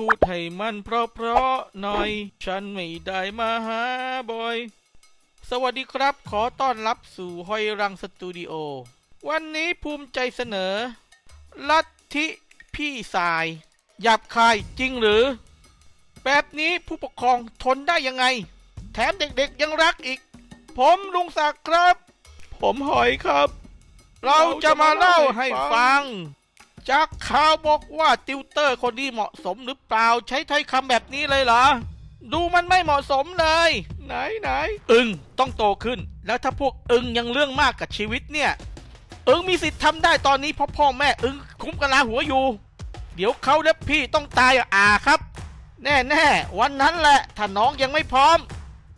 พูดให้มันเพราะเพราะหน่อย ฉันไม่ได้มาหาบ่อย สวัสดีครับ ขอต้อนรับสู่หอยรังสตูดิโอ วันนี้ภูมิใจเสนอ ลัทธิพี่สาย หยาบคายจริงหรือ แบบนี้ผู้ปกครองทนได้ยังไง แถมเด็กๆยังรักอีก ผมลุงศักดิ์ครับ ผมหอยครับ เราจะมาเล่าให้ฟัง จากข่าวบอกว่าติวเตอร์คนนี้เหมาะสมหรือเปล่าใช้ถ้อยคำแบบนี้เลยเหรอ ดูมันไม่เหมาะสมเลย ไหนไหนอึงต้องโตขึ้น แล้วถ้าพวกอึงยังเรื่องมากกับชีวิตเนี่ย อึงมีสิทธิ์ทำได้ตอนนี้เพราะพ่อแม่อึงคุ้มกะลาหัวอยู่ เดี๋ยวเขาและพี่ต้องตายอ่าครับ แน่แน่ๆวันนั้นแหละถ้าน้องยังไม่พร้อม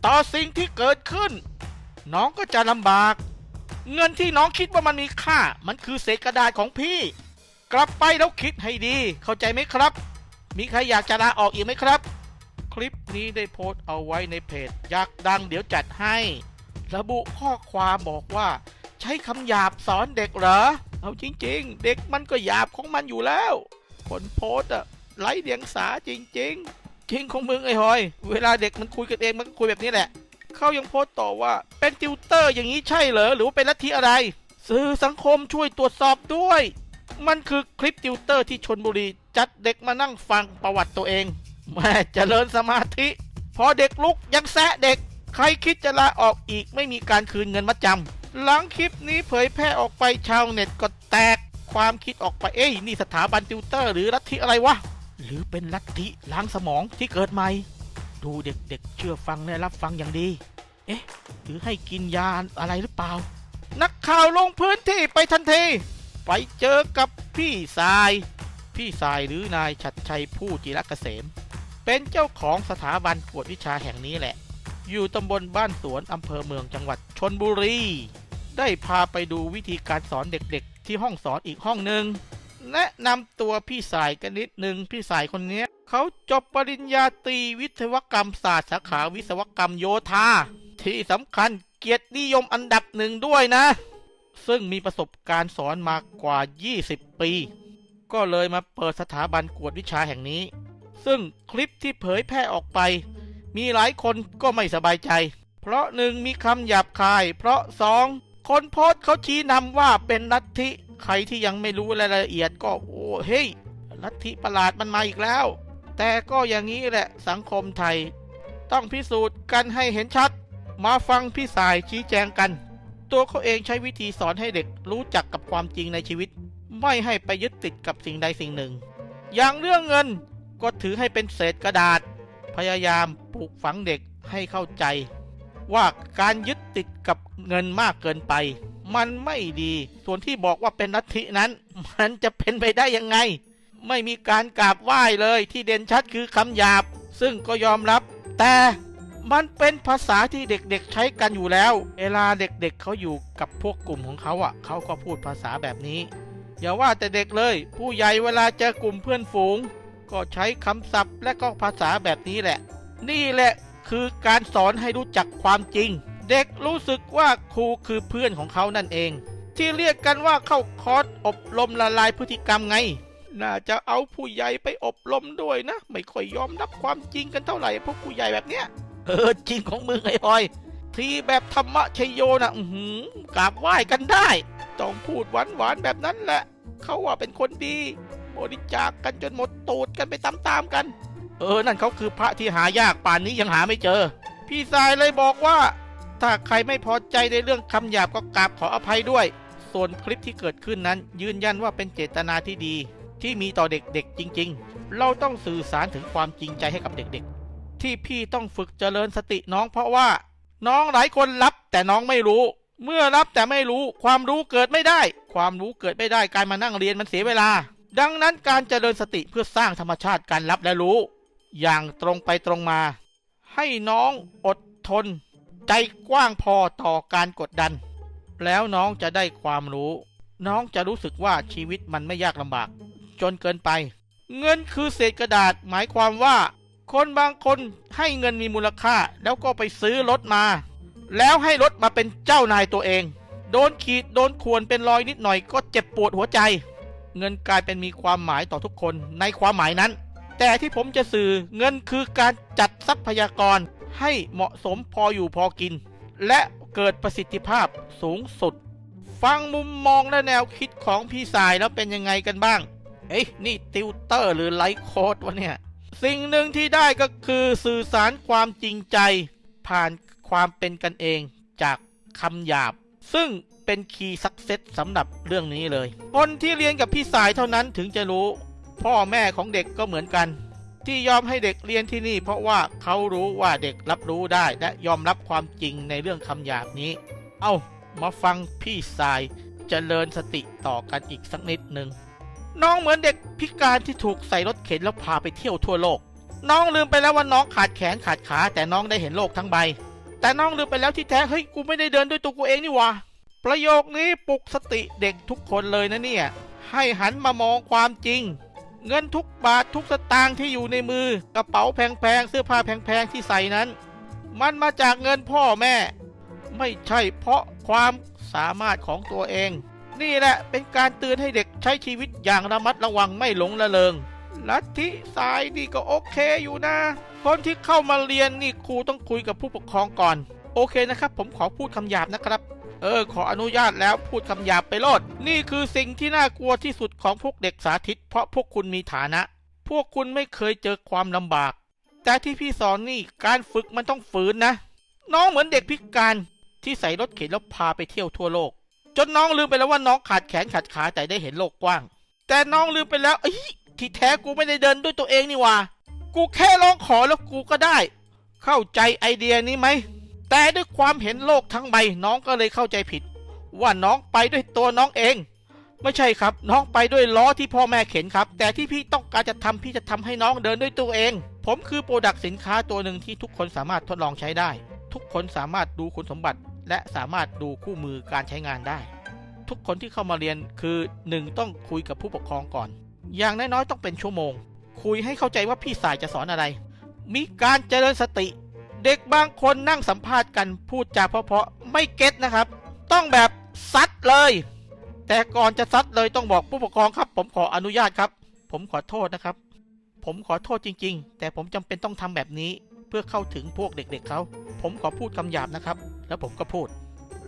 ต่อสิ่งที่เกิดขึ้น น้องก็จะลำบาก เงินที่น้องคิดว่ามันมีค่า มันคือเศษกระดาษของพี่ กลับไปแล้วคิดให้ดี เข้าใจไหมครับ มีใครอยากจะลาออกอีกไหมครับ คลิปนี้ได้โพสต์เอาไว้ในเพจอยากดังเดี๋ยวจัดให้ ระบุข้อความบอกว่า ใช้คำหยาบสอนเด็กเหรอ เอาจริง ๆ เด็กมันก็หยาบของมันอยู่แล้ว คนโพสต์อะไร้เดียงสาจริง ๆจริงของมึงไอ้หอย เวลาเด็กมันคุยกันเองมันก็คุยแบบนี้แหละ เขายังโพสต์ต่อว่าเป็นติวเตอร์อย่างนี้ใช่เหรอ หรือว่าเป็นลัทธิอะไร สื่อสังคมช่วยตรวจสอบด้วย มันคือคลิปติวเตอร์ที่ชนบุรี จัดเด็กมานั่งฟังประวัติตัวเองแม่เจริญสมาธิ พอเด็กลุกยังแซะเด็ก ใครคิดจะลาออกอีกไม่มีการคืนเงินมัดจำหลังคลิปนี้เผยแพร่ออกไปชาวเน็ตก็แตกความคิดออกไปเอ้ยนี่สถาบันติวเตอร์หรือลัทธิอะไรวะ หรือเป็นลัทธิล้างสมองที่เกิดใหม่ ดูเด็กๆเชื่อฟังและรับฟังอย่างดี เอ๊ะหรือให้กินยาอะไรหรือเปล่า นักข่าวลงพื้นที่ไปทันที ไปเจอกับพี่สาย พี่สายหรือนายชัดชัยผู้จิรเกษม เป็นเจ้าของสถาบันกวดวิชาแห่งนี้แหละ อยู่ตำบลบ้านสวนอำเภอเมืองจังหวัดชนบุรี ได้พาไปดูวิธีการสอนเด็กๆ ที่ห้องสอนอีกห้องหนึ่งแนะนำตัวพี่สายกันนิดหนึ่งพี่สายคนนี้เขาจบปริญญาตรีวิศวกรรมศาสตร์สาขาวิศวกรรมโยธา ที่สำคัญเกียรตินิยมอันดับหนึ่งด้วยนะ ซึ่งมีประสบการณ์สอนมากว่า 20 ปี ก็เลยมาเปิดสถาบันกวดวิชาแห่งนี้ ซึ่งคลิปที่เผยแพร่ออกไป มีหลายคนก็ไม่สบายใจ เพราะหนึ่งมีคำหยาบคาย เพราะสองคนโพสต์เขาชี้นำว่าเป็นลัทธิใครที่ยังไม่รู้รายละเอียดก็โอ้เฮ้ยลัทธิประหลาดมันมาอีกแล้ว แต่ก็อย่างนี้แหละสังคมไทย ต้องพิสูจน์กันให้เห็นชัด มาฟังพี่สายชี้แจงกัน ตัวเขาเองใช้วิธีสอนให้เด็กรู้จักกับความจริงในชีวิต ไม่ให้ไปยึดติดกับสิ่งใดสิ่งหนึ่ง อย่างเรื่องเงินก็ถือให้เป็นเศษกระดาษ พยายามปลูกฝังเด็กให้เข้าใจ ว่าการยึดติดกับเงินมากเกินไป มันไม่ดี ส่วนที่บอกว่าเป็นลัทธินั้น มันจะเป็นไปได้ยังไง ไม่มีการกราบไหว้เลยที่เด่นชัดคือคำหยาบ ซึ่งก็ยอมรับ แต่ มันเป็นภาษาที่เด็กๆใช้กันอยู่แล้ว เวลาเด็กๆเขาอยู่กับพวกกลุ่มของเขาอะ เขาก็พูดภาษาแบบนี้ อย่าว่าแต่เด็กเลย ผู้ใหญ่เวลาเจอกลุ่มเพื่อนฝูง ก็ใช้คำศัพท์และก็ภาษาแบบนี้แหละ นี่แหละคือการสอนให้รู้จักความจริง เด็กรู้สึกว่าครูคือเพื่อนของเขานั่นเอง ที่เรียกกันว่าเข้าคอร์สอบรมละลายพฤติกรรมไงน่าจะเอาผู้ใหญ่ไปอบรมด้วยนะ ไม่ค่อยยอมรับความจริงกันเท่าไหร่พวกผู้ใหญ่แบบเนี้ย เออจริงของมึงไอ้พลอย ทีแบบธรรมะชยโยนะอือหือกราบไหว้กันได้ ต้องพูดหวานหวานแบบนั้นแหละ เขาว่าเป็นคนดี บริจาคกันจนหมดตูดกันไปตามๆกัน เออ นั่นเขาคือพระที่หายากป่านนี้ยังหาไม่เจอ พี่สายเลยบอกว่า ถ้าใครไม่พอใจในเรื่องคำหยาบก็กราบขออภัยด้วย ส่วนคลิปที่เกิดขึ้นนั้น ยืนยันว่าเป็นเจตนาที่ดี ที่มีต่อเด็กๆจริง ๆ เราต้องสื่อสารถึงความจริงใจให้กับเด็กๆ ที่พี่ต้องฝึกเจริญสติน้องเพราะว่า น้องหลายคนรับแต่น้องไม่รู้ เมื่อรับแต่ไม่รู้ความรู้เกิดไม่ได้ ความรู้เกิดไม่ได้การมานั่งเรียนมันเสียเวลา ดังนั้นการเจริญสติเพื่อสร้างธรรมชาติการรับและรู้ อย่างตรงไปตรงมา ให้น้องอดทน ใจกว้างพอต่อการกดดัน แล้วน้องจะได้ความรู้ น้องจะรู้สึกว่าชีวิตมันไม่ยากลำบาก จนเกินไป เงินคือเศษกระดาษหมายความว่า คนบางคนให้เงินมีมูลค่าแล้วก็ไปซื้อรถมา แล้วให้รถมาเป็นเจ้านายตัวเอง โดนขีดโดนข่วนเป็นรอยนิดหน่อยก็เจ็บปวดหัวใจ เงินกลายเป็นมีความหมายต่อทุกคนในความหมายนั้น แต่ที่ผมจะสื่อเงินคือการจัดทรัพยากรให้เหมาะสมพออยู่พอกิน และเกิดประสิทธิภาพสูงสุด ฟังมุมมองและแนวคิดของพี่สายแล้วเป็นยังไงกันบ้าง เอ้ยนี่ติวเตอร์หรือไลฟ์โค้ดวะเนี่ย สิ่งหนึ่งที่ได้ก็คือสื่อสารความจริงใจ ผ่านความเป็นกันเองจากคำหยาบ ซึ่งเป็นคีย์สักเซสสำหรับเรื่องนี้เลย คนที่เรียนกับพี่สายเท่านั้นถึงจะรู้ พ่อแม่ของเด็กก็เหมือนกัน ที่ยอมให้เด็กเรียนที่นี่ เพราะว่าเขารู้ว่าเด็กรับรู้ได้และยอมรับความจริงในเรื่องคำหยาบนี้ เอามาฟังพี่สายเจริญสติต่อกันอีกสักนิดหนึ่ง น้องเหมือนเด็กพิการที่ถูกใส่รถเข็นแล้วพาไปเที่ยวทั่วโลก น้องลืมไปแล้วว่าน้องขาดแขนขาดขา แต่น้องได้เห็นโลกทั้งใบ แต่น้องลืมไปแล้วที่แท้เฮ้ยกูไม่ได้เดินด้วยตัวกูเองนี่หวะประโยคนี้ปลุกสติเด็กทุกคนเลยนะเนี่ย ให้หันมามองความจริง เงินทุกบาททุกสตางค์ที่อยู่ในมือกระเป๋าแพงๆเสื้อผ้าแพงๆที่ใส่นั้น มันมาจากเงินพ่อแม่ ไม่ใช่เพราะความสามารถของตัวเอง นี่แหละเป็นการเตือนให้เด็กใช้ชีวิตอย่างระมัดระวังไม่หลงละเลงลัทธิสายนี่ก็โอเคอยู่นะ คนที่เข้ามาเรียนนี่ครูต้องคุยกับผู้ปกครองก่อน โอเคนะครับ ผมขอพูดคำหยาบนะครับ เออ ขออนุญาตแล้วพูดคำหยาบไปโลด นี่คือสิ่งที่น่ากลัวที่สุดของพวกเด็กสาธิต เพราะพวกคุณมีฐานะ พวกคุณไม่เคยเจอความลำบาก แต่ที่พี่สอนนี่การฝึกมันต้องฝืนนะ น้องเหมือนเด็กพิการที่ใส่รถเข็นแล้วพาไปเที่ยวทั่วโลก จนน้องลืมไปแล้วว่าน้องขาดแขนขาดขาแต่ได้เห็นโลกกว้าง แต่น้องลืมไปแล้วเอ้ยที่แท้กูไม่ได้เดินด้วยตัวเองนี่ว่า กูแค่ร้องขอแล้วกูก็ได้ เข้าใจไอเดียนี้ไหม แต่ด้วยความเห็นโลกทั้งใบน้องก็เลยเข้าใจผิด ว่าน้องไปด้วยตัวน้องเอง ไม่ใช่ครับ น้องไปด้วยล้อที่พ่อแม่เข็นครับ แต่ที่พี่ต้องการจะทำพี่จะทำให้น้องเดินด้วยตัวเอง ผมคือโปรดักต์สินค้าตัวหนึ่งที่ทุกคนสามารถทดลองใช้ได้ ทุกคนสามารถดูคุณสมบัติ และสามารถดูคู่มือการใช้งานได้ ทุกคนที่เข้ามาเรียนคือ 1 ต้องคุยกับผู้ปกครองก่อน อย่างน้อยๆต้องเป็นชั่วโมง คุยให้เข้าใจว่าพี่สายจะสอนอะไร มีการเจริญสติ เด็กบางคนนั่งสัมภาษณ์กันพูดจาเพาะๆไม่เก็ตนะครับ ต้องแบบซัดเลย แต่ก่อนจะซัดเลยต้องบอกผู้ปกครองครับ ผมขออนุญาตครับ ผมขอโทษนะครับ ผมขอโทษจริง ๆ แต่ผมจำเป็นต้องทำแบบนี้เพื่อเข้าถึงพวกเด็กๆเขา ผมขอพูดคำหยาบนะครับ แล้วผมก็พูด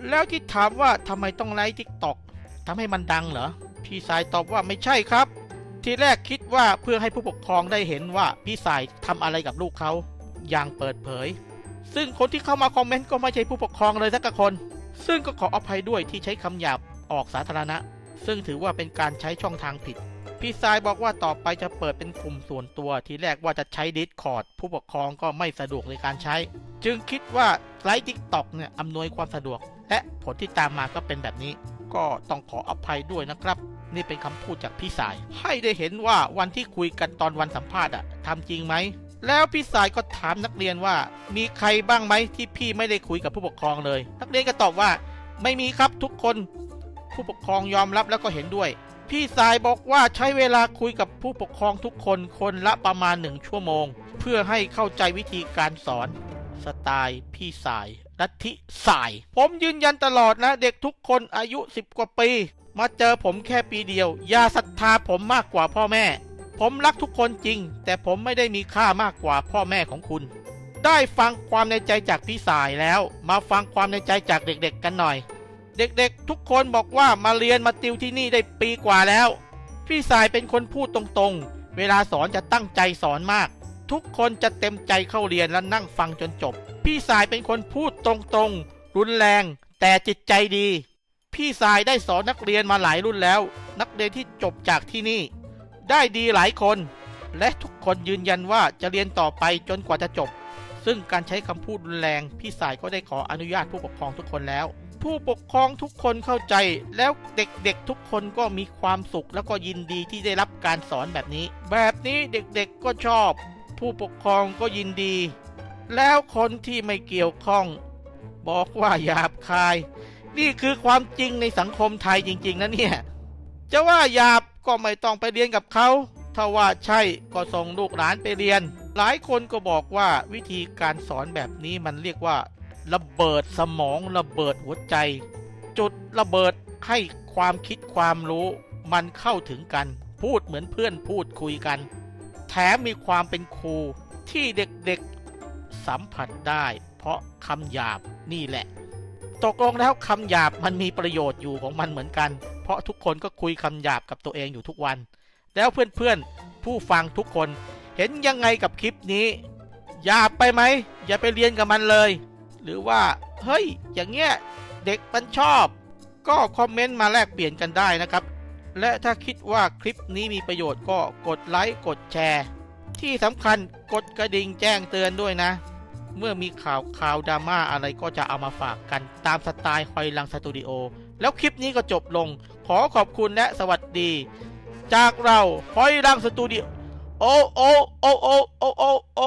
แล้วที่ถามว่าทำไมต้องไลฟ์ทิกตอกทำให้มันดังเหรอ พี่สายตอบว่าไม่ใช่ครับ ทีแรกคิดว่าเพื่อให้ผู้ปกครองได้เห็นว่าพี่สายทำอะไรกับลูกเขาอย่างเปิดเผย ซึ่งคนที่เข้ามาคอมเมนต์ก็ไม่ใช่ผู้ปกครองเลยสักคน ซึ่งก็ขออภัยด้วยที่ใช้คำหยาบออกสาธารณะ ซึ่งถือว่าเป็นการใช้ช่องทางผิดพี่สายบอกว่าต่อไปจะเปิดเป็นกลุ่มส่วนตัวทีแรกว่าจะใช้ดิสคอร์ดผู้ปกครองก็ไม่สะดวกในการใช้ จึงคิดว่า ไลฟ์ทิกตอกเนี่ยอำนวยความสะดวก และผลที่ตามมาก็เป็นแบบนี้ ก็ต้องขออภัยด้วยนะครับนี่เป็นคำพูดจากพี่สาย ให้ได้เห็นว่าวันที่คุยกันตอนวันสัมภาษณ์อะทำจริงไหม แล้วพี่สายก็ถามนักเรียนว่า มีใครบ้างไหมที่พี่ไม่ได้คุยกับผู้ปกครองเลย นักเรียนก็ตอบว่า ไม่มีครับทุกคน ผู้ปกครองยอมรับแล้วก็เห็นด้วย พี่สายบอกว่าใช้เวลาคุยกับผู้ปกครองทุกคนคนละประมาณหนึ่งชั่วโมง เพื่อให้เข้าใจวิธีการสอน สไตล์พี่สายลัทธิสาย ผมยืนยันตลอดนะ เด็กทุกคนอายุ 10 กว่าปี มาเจอผมแค่ปีเดียว อย่าศรัทธาผมมากกว่าพ่อแม่ ผมรักทุกคนจริง แต่ผมไม่ได้มีค่ามากกว่าพ่อแม่ของคุณ ได้ฟังความในใจจากพี่สายแล้ว มาฟังความในใจจากเด็กๆกันหน่อย เด็กๆ ทุกคนบอกว่ามาเรียนมาติวที่นี่ได้ปีกว่าแล้ว พี่สายเป็นคนพูดตรงๆ เวลาสอนจะตั้งใจสอนมาก ทุกคนจะเต็มใจเข้าเรียนและนั่งฟังจนจบ พี่สายเป็นคนพูดตรงๆ รุนแรง แต่จิตใจดี พี่สายได้สอนนักเรียนมาหลายรุ่นแล้ว นักเรียนที่จบจากที่นี่ ได้ดีหลายคน และทุกคนยืนยันว่าจะเรียนต่อไปจนกว่าจะจบ ซึ่งการใช้คำพูดรุนแรง พี่สายก็ได้ขออนุญาตผู้ปกครองทุกคนแล้ว ผู้ปกครองทุกคนเข้าใจ แล้วเด็กๆทุกคนก็มีความสุข แล้วก็ยินดีที่ได้รับการสอนแบบนี้ แบบนี้เด็กๆก็ชอบ ผู้ปกครองก็ยินดี แล้วคนที่ไม่เกี่ยวข้อง บอกว่าหยาบคาย นี่คือความจริงในสังคมไทยจริง ๆนะเนี่ย จะว่าหยาบก็ไม่ต้องไปเรียนกับเขาถ้าว่าใช่ก็ส่งลูกหลานไปเรียน หลายคนก็บอกว่าวิธีการสอนแบบนี้มันเรียกว่า ระเบิดสมองระเบิดหัวใจ จุดระเบิดให้ความคิดความรู้ มันเข้าถึงกัน พูดเหมือนเพื่อนพูดคุยกัน ถมมีความเป็นครูที่เด็กๆสัมผัสได้ เพราะคำหยาบนี่แหละ ตกลงแล้วคำหยาบมันมีประโยชน์อยู่ของมันเหมือนกัน เพราะทุกคนก็คุยคำหยาบกับตัวเองอยู่ทุกวัน แล้วเพื่อนๆ ผู้ฟังทุกคนเห็นยังไงกับคลิปนี้หยาบไปไหม อย่าไปเรียนกับมันเลย หรือว่า เฮ้ย อย่างเงี้ย เด็กมันชอบ ก็คอมเมนต์มาแลกเปลี่ยนกันได้นะครับ และถ้าคิดว่าคลิปนี้มีประโยชน์ก็กดไลค์กดแชร์ ที่สำคัญกดกระดิ่งแจ้งเตือนด้วยนะ เมื่อมีข่าวข่าวดราม่าอะไรก็จะเอามาฝากกันตามสไตล์ฮอยลังสตูดิโอ แล้วคลิปนี้ก็จบลง ขอขอบคุณและสวัสดี จากเราฮอยลังสตูดิโอโอโอโอโอโอโอ